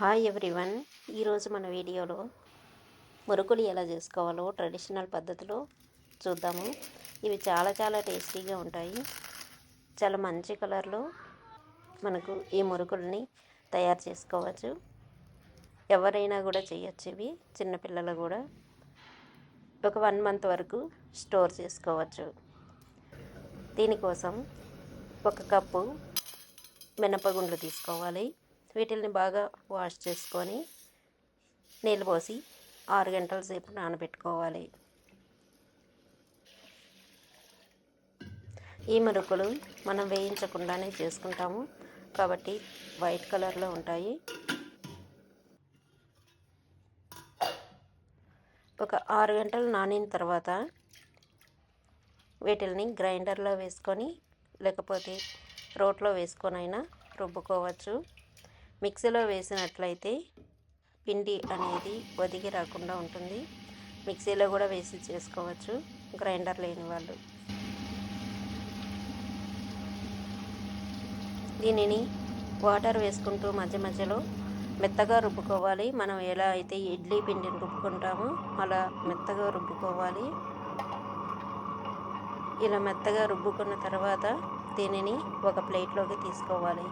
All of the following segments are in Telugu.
హాయ్ ఎవ్రీవన్ ఈరోజు మన వీడియోలో మురుకులు ఎలా చేసుకోవాలో ట్రెడిషనల్ పద్ధతిలో చూద్దాము. ఇవి చాలా చాలా టేస్టీగా ఉంటాయి. చాలా మంచి కలర్లో మనకు ఈ మురుకుల్ని తయారు చేసుకోవచ్చు. ఎవరైనా కూడా చేయొచ్చు ఇవి. చిన్నపిల్లలు కూడా ఒక వన్ మంత్ వరకు స్టోర్ చేసుకోవచ్చు. దీనికోసం ఒక కప్పు మినపగుండ్లు తీసుకోవాలి. వీటిల్ని బాగా వాష్ చేసుకొని నీళ్ళు పోసి ఆరు గంటల సేపు నానబెట్టుకోవాలి. ఈ మురుకులు మనం వేయించకుండానే చేసుకుంటాము. కాబట్టి వైట్ కలర్లో ఉంటాయి. ఒక ఆరు గంటలు నానిన తర్వాత వీటిల్ని గ్రైండర్లో వేసుకొని లేకపోతే రోట్లో వేసుకొనైనా రుబ్బుకోవచ్చు. మిక్సీలో వేసినట్లయితే పిండి అనేది ఒదిగి రాకుండా ఉంటుంది. మిక్సీలో కూడా వేసి చేసుకోవచ్చు. గ్రైండర్ లేని వాళ్ళు. దీనిని వాటర్ వేసుకుంటూ మధ్య మధ్యలో మెత్తగా రుబ్బుకోవాలి. మనం ఎలా అయితే ఇడ్లీ పిండిని రుబ్బుకుంటామో అలా మెత్తగా రుబ్బుకోవాలి. ఇలా మెత్తగా రుబ్బుకున్న తర్వాత దీనిని ఒక ప్లేట్లోకి తీసుకోవాలి.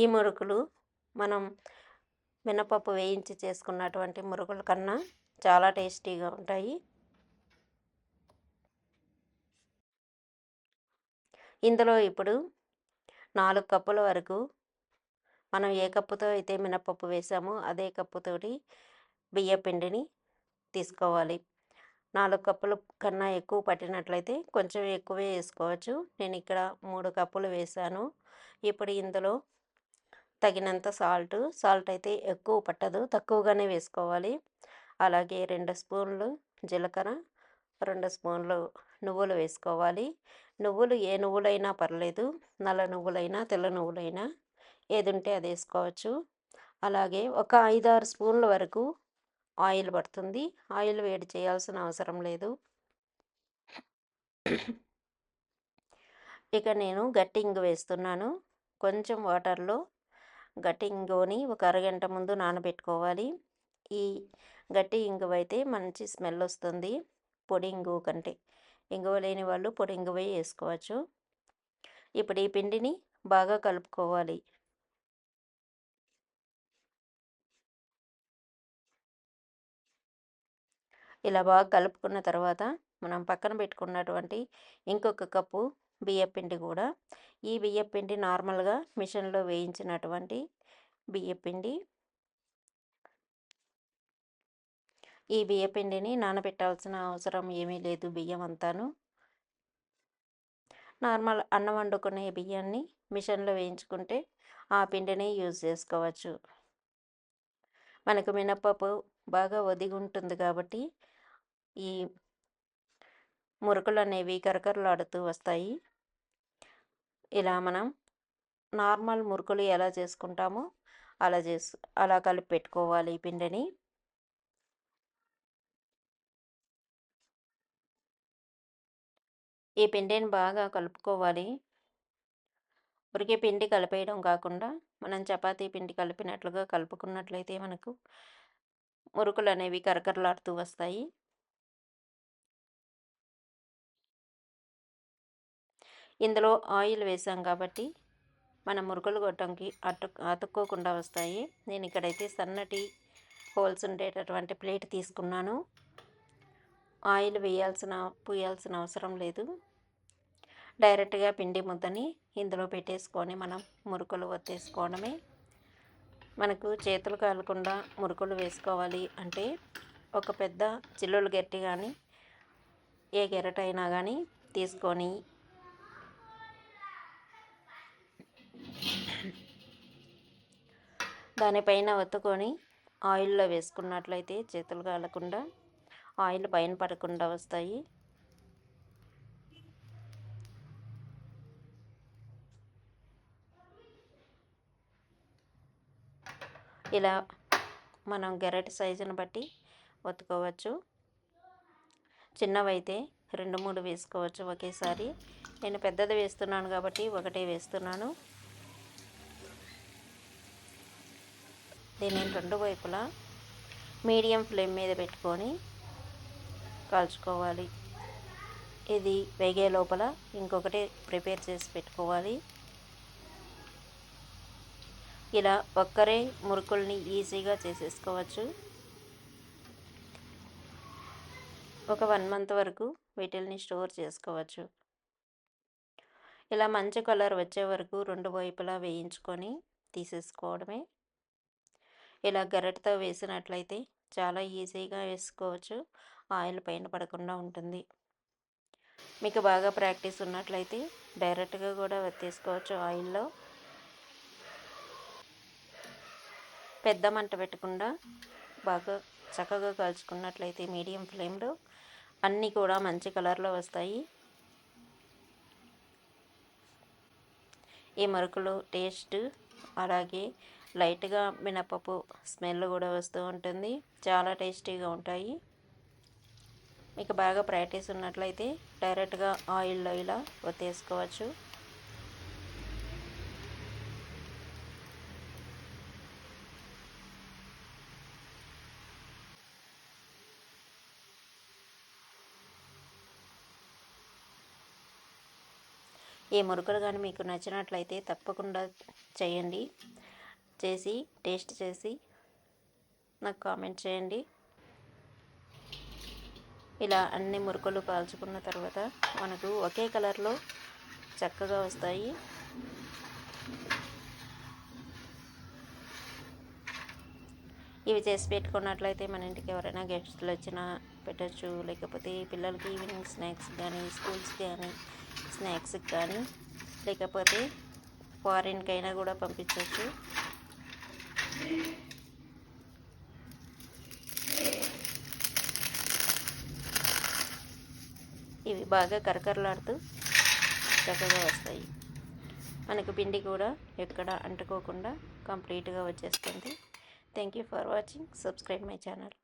ఈ మురుకులు మనం మినపప్పు వేయించి చేసుకున్నటువంటి మురుకుల కన్నా చాలా టేస్టీగా ఉంటాయి. ఇందులో ఇప్పుడు నాలుగు కప్పుల వరకు మనం ఏ కప్పుతో అయితే మినపప్పు వేసామో అదే కప్పుతోటి బియ్య పిండిని తీసుకోవాలి. నాలుగు కప్పుల కన్నా ఎక్కువ పట్టినట్లయితే కొంచెం ఎక్కువే వేసుకోవచ్చు. నేను ఇక్కడ మూడు కప్పులు వేసాను. ఇప్పుడు ఇందులో తగినంత సాల్ట్. సాల్ట్ అయితే ఎక్కువ పట్టదు. తక్కువగానే వేసుకోవాలి. అలాగే రెండు స్పూన్లు జీలకర్ర రెండు స్పూన్లు నువ్వులు వేసుకోవాలి. నువ్వులు ఏ నువ్వులైనా పర్లేదు. నల్ల నువ్వులైనా తెల్ల నువ్వులైనా ఏది ఉంటే అది వేసుకోవచ్చు. అలాగే ఒక ఐదారు స్పూన్ల వరకు ఆయిల్ పడుతుంది. ఆయిల్ వేడి చేయాల్సిన అవసరం లేదు. ఇక నేను గట్టింగ్ వేస్తున్నాను. కొంచెం వాటర్లో గట్టి ఇంగువని ఒక అరగంట ముందు నానబెట్టుకోవాలి. ఈ గట్టి ఇంగువ అయితే మంచి స్మెల్ వస్తుంది. పొడి ఇంగువ కంటే ఇంగువ లేని వాళ్ళు పొడి ఇంగువ వేసుకోవచ్చు. ఇప్పుడు ఈ పిండిని బాగా కలుపుకోవాలి. ఇలా బాగా కలుపుకున్న తర్వాత మనం పక్కన పెట్టుకున్నటువంటి ఇంకొక కప్పు బియ్యపిండి కూడా. ఈ బియ్యపిండి నార్మల్గా మిషన్లో వేయించినటువంటి బియ్యపిండి ఈ బియ్యపిండిని నానబెట్టాల్సిన అవసరం ఏమీ లేదు బియ్యం అంతాను. నార్మల్ అన్నం వండుకునే బియ్యాన్ని మిషన్లో వేయించుకుంటే ఆ పిండిని యూజ్ చేసుకోవచ్చు. మనకు మినప్పప్పు బాగా ఒదిగి ఉంటుంది కాబట్టి ఈ మురుకులు అనేవి కరకరలాడుతూ వస్తాయి. ఇలా మనం నార్మల్ మురుకులు ఎలా చేసుకుంటామో అలా చేసు అలా కలిపి పెట్టుకోవాలి ఈ పిండిని. ఈ పిండిని బాగా కలుపుకోవాలి. ఉరికే పిండి కలిపేయడం కాకుండా మనం చపాతీ పిండి కలిపినట్లుగా కలుపుకున్నట్లయితే మనకు మురుకులు అనేవి కరకరలాడుతూ వస్తాయి. ఇందులో ఆయిల్ వేసాం కాబట్టి మన మురుకులు గొట్టంకి అటు అతుక్కోకుండా వస్తాయి. నేను ఇక్కడైతే సన్నటి హోల్స్ ఉండేటటువంటి ప్లేట్ తీసుకున్నాను. ఆయిల్ వేయాల్సిన పూయాల్సిన అవసరం లేదు. డైరెక్ట్గా పిండి ముద్దని ఇందులో పెట్టేసుకొని మనం మురుకులు వత్తేసుకోవడమే మనకు చేతులు కాలకుండా మురుకులు వేసుకోవాలి అంటే ఒక పెద్ద చిల్లులు గట్టి కానీ ఏ గెరటైనా కానీ తీసుకొని దానిపైన ఒత్తుకొని ఆయిల్లో వేసుకున్నట్లయితే చేతులు కాలకుండా ఆయిల్ పైన పడకుండా వస్తాయి. ఇలా మనం గెరటి సైజుని బట్టి ఒత్తుకోవచ్చు. చిన్నవైతే రెండు మూడు వేసుకోవచ్చు ఒకేసారి. నేను పెద్దది వేస్తున్నాను కాబట్టి ఒకటే వేస్తున్నాను. దీన్ని రెండు వైపులా మీడియం ఫ్లేమ్ మీద పెట్టుకొని కాల్చుకోవాలి. ఇది వేగే లోపల ఇంకొకటి ప్రిపేర్ చేసి పెట్టుకోవాలి. ఇలా ఒక్కరే మురుకుల్ని ఈజీగా చేసేసుకోవచ్చు. ఒక వన్ మంత్ వరకు వీటిల్ని స్టోర్ చేసుకోవచ్చు. ఇలా మంచి కలర్ వచ్చే వరకు రెండు వైపులా వేయించుకొని తీసేసుకోవడమే ఇలా గరిటతో వేసినట్లయితే చాలా ఈజీగా వేసుకోవచ్చు. ఆయిల్ పైన పడకుండా ఉంటుంది. మీకు బాగా ప్రాక్టీస్ ఉన్నట్లయితే డైరెక్ట్గా కూడా తీసుకోవచ్చు ఆయిల్లో. పెద్ద మంట పెట్టకుండా బాగా చక్కగా కాల్చుకున్నట్లయితే మీడియం ఫ్లేమ్లో అన్నీ కూడా మంచి కలర్లో వస్తాయి. ఈ మరుకులు టేస్ట్ అలాగే లైట్గా మినపప్పు స్మెల్ కూడా వస్తూ ఉంటుంది. చాలా టేస్టీగా ఉంటాయి. మీకు బాగా ప్రాక్టీస్ ఉన్నట్లయితే డైరెక్ట్గా ఆయిల్లో ఇలా ఒత్తేసుకోవచ్చు. ఈ మురుకులు కానీ మీకు నచ్చినట్లయితే తప్పకుండా చేయండి. చేసి టేస్ట్ చేసి నాకు కామెంట్ చేయండి. ఇలా అన్ని మురుకులు కాల్చుకున్న తర్వాత మనకు ఒకే కలర్లో చక్కగా వస్తాయి. ఇవి చేసి పెట్టుకున్నట్లయితే మన ఇంటికి ఎవరైనా గెస్ట్లు వచ్చినా పెట్టచ్చు. లేకపోతే పిల్లలకి ఈవినింగ్ స్నాక్స్ కానీ స్కూల్స్ కానీ స్నాక్స్కి కానీ లేకపోతే ఫారిన్కైనా కూడా పంపించవచ్చు ఇవి బాగా కరకరలాడుతూ చక్కగా వస్తాయి. మనకు పిండి కూడా ఎక్కడ అంటుకోకుండా కంప్లీట్గా వచ్చేస్తుంది. Thank you for watching subscribe my channel